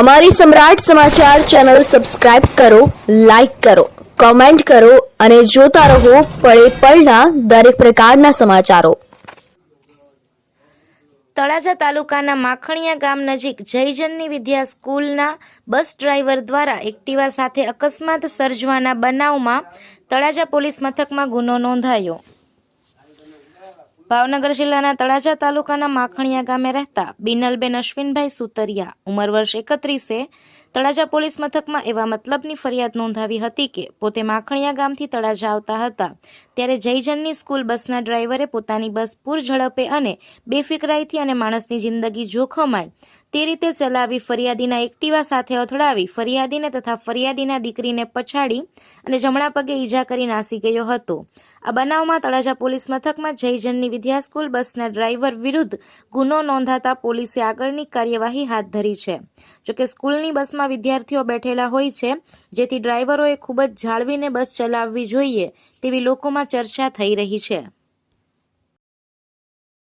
અમારી Samrat Samachar channel subscribe કરો, like કરો, કોમેન્ટ કરો અને જોતા રહો પળે પળના દરેક પ્રકારના સમાચારો. તળાજા તાલુકાના માખણીયા ગામ નજીક જયજનની વિદ્યા સ્કૂલના બસ ડ્રાઈવર દ્વારા એક્ટિવા સાથે અકસ્માત સર્જવાના બનાવમાં તળાજા પોલીસ મથકમાં ગુનો નોંધાયો. ભાવનગર જિલ્લાના તળાજા તાલુકાના માખણીયા ગામે રહેતા બિનલબેન અશ્વિનભાઈ સુતરિયા ઉંમર વર્ષ એકત્રીસે તળાજા પોલીસ મથકમાં એવા મતલબની ફરિયાદ નોંધાવી હતી કે પોતે માખણીયા ગામથી તળાજા આવતા હતા. ત્યારે જયજનની સ્કૂલ બસના ડ્રાઈવરે પોતાની બસ પૂર ઝડપે અને બેફિકરાઈથી અને માણસની જિંદગી જોખમાય તે રીતે ચલાવી ફરિયાદીના એક્ટિવા સાથે અથડાવી ફરિયાદીને તથા ફરિયાદીના દીકરીને પછાડી અને જમણા પગે ઈજા કરી નાસી ગયો હતો. આ બનાવમાં તળાજા પોલીસ મથકમાં જયજનની વિદ્યા સ્કૂલ બસના ડ્રાઈવર વિરુદ્ધ ગુનો નોંધાતા પોલીસે આગળની કાર્યવાહી હાથ ધરી છે. જોકે સ્કૂલની બસમાં વિદ્યાર્થીઓ બેઠેલા હોય છે, જેથી ડ્રાઈવરોએ ખૂબ જ જાળવીને બસ ચલાવવી જોઈએ તેવી લોકોમાં ચર્ચા થઈ રહી છે.